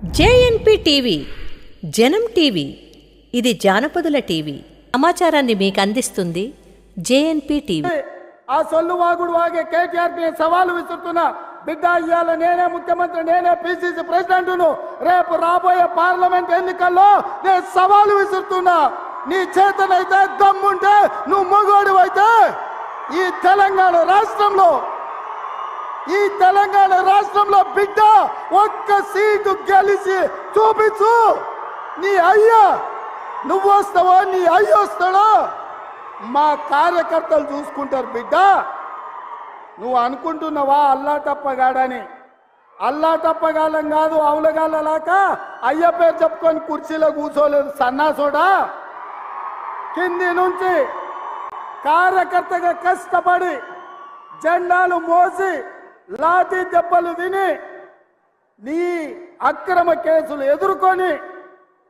JNP TV జనం TV ఇది జానపదుల TV. సమాచారాన్ని మీకు అందిస్తుంది జేఎన్పి టీవీ. ఆ సొల్లు వాగుడు వాగే కేటీఆర్కి సవాలు విసురుతున్నా. బిడ్డ ఇవాళ నేనే ముఖ్యమంత్రి నేనే పిసిసి ప్రెసిడెంట్ రేపు రాబోయే పార్లమెంట్ ఎన్నికల్లో నేను సవాలు విసురుతున్నా. నీ చేతనైతే దమ్ముంటే నువ్వు మొగోడు అయితే ఈ తెలంగాణ రాష్ట్రంలో ఈ తెలంగాణ రాష్ట్రంలో బిడ్డ ఒక్క సీటు గెలిచి చూపించు. నీ అయ్యా నువ్వు వస్తావో? నీ అయ్య వస్తాడో? మా కార్యకర్తలు చూసుకుంటారు బిడ్డ. నువ్వు అనుకుంటున్నావా అల్లా తప్పగాడని అల్లా తప్పగాలం కాదు అవులగాలలాక అయ్య పేరు చెప్పుకొని కుర్చీలో కూర్చోలేదు సన్నాసోడా. కింది నుంచి కార్యకర్తగా కష్టపడి జెండాలు మోసి లాఠీ దెబ్బలు విని నీ అక్రమ కేసులు ఎదుర్కొని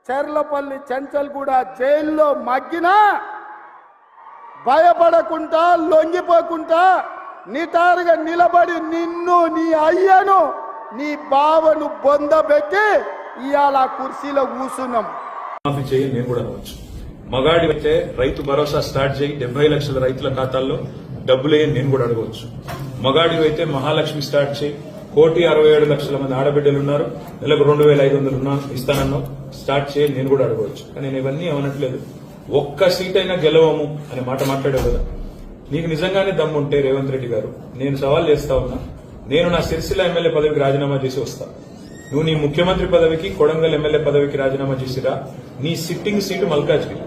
చెర్లపల్లి చెంచల్ కూడా జైల్లో మగ్గినా భయపడకుండా లొంగిపోకుండా నిటారుగా నిలబడి నిన్ను నీ అయ్యను నీ బావను బొందబెట్టి ఇవాళ కుర్చీలో కూర్చున్నాం మాఫీ చేయి నేను కూడా అనవచ్చు మగాడి వచ్చే రైతు భరోసా స్టార్ట్ చేయి డెబ్బై లక్షల రైతుల ఖాతాల్లో డబ్బులే నేను కూడా అడగవచ్చు. మగాడివి అయితే మహాలక్ష్మి స్టార్ట్ చేయి. కోటి అరవై ఏడు లక్షల మంది ఆడబిడ్డలు ఉన్నారు. నెలకు రెండు వేల ఐదు వందలు ఉన్నా ఇస్తానన్నావు. స్టార్ట్ చేయి నేను కూడా అడగవచ్చు. కానీ నేను ఇవన్నీ ఏమనట్లేదు. ఒక్క సీట్ అయినా గెలవము అనే మాట మాట్లాడావు కదా. నీకు నిజంగానే దమ్ముంటే రేవంత్ రెడ్డి గారు. నేను సవాల్ చేస్తా ఉన్నా. నేను నా సిరిసిల్ల ఎమ్మెల్యే పదవికి రాజీనామా చేసి వస్తా. నువ్వు నీ ముఖ్యమంత్రి పదవికి కొడంగల్ ఎమ్మెల్యే పదవికి రాజీనామా చేసిరా. నీ సిట్టింగ్ సీటు మల్కాజ్గిరి.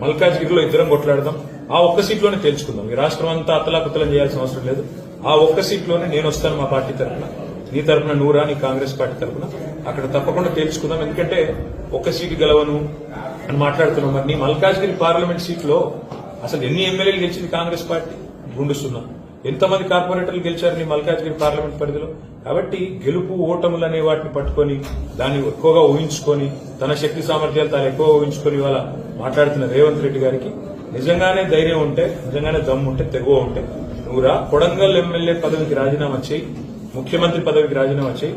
మల్కాజ్గిరిలో ఇద్దరం కొట్లాడదాం. ఆ ఒక్క సీట్లోనే తేల్చుకుందాం. ఈ రాష్ట్రం అంతా అతలాకుతలం చేయాల్సిన అవసరం లేదు. ఆ ఒక్క సీట్లోనే నేను వస్తాను మా పార్టీ తరఫున నీ తరఫున నూరా నీ కాంగ్రెస్ పార్టీ తరఫున అక్కడ తప్పకుండా తేల్చుకుందాం. ఎందుకంటే ఒక్క సీటు గెలవను అని మాట్లాడుతున్నాం. మరి నీ మల్కాజ్గిరి పార్లమెంట్ సీట్లో అసలు ఎన్ని ఎమ్మెల్యేలు గెలిచింది కాంగ్రెస్ పార్టీ? గుండు ఎంతమంది కార్పొరేటర్లు గెలిచారు నీ మల్కాజ్గిరి పార్లమెంట్ పరిధిలో? కాబట్టి గెలుపు ఓటములు అనే వాటిని పట్టుకొని దాన్ని ఎక్కువగా ఊహించుకొని తన శక్తి సామర్థ్యాలు తాను ఎక్కువ ఊహించుకొని ఇవాళ మాట్లాడుతున్న రేవంత్ రెడ్డి గారికి నిజంగానే ధైర్యం ఉంటే నిజంగానే దమ్ము ఉంటే తెగువ ఉంటే నువ్వురా కొడంగల్ ఎమ్మెల్యే పదవికి రాజీనామా చేయి. ముఖ్యమంత్రి పదవికి రాజీనామా చేయి.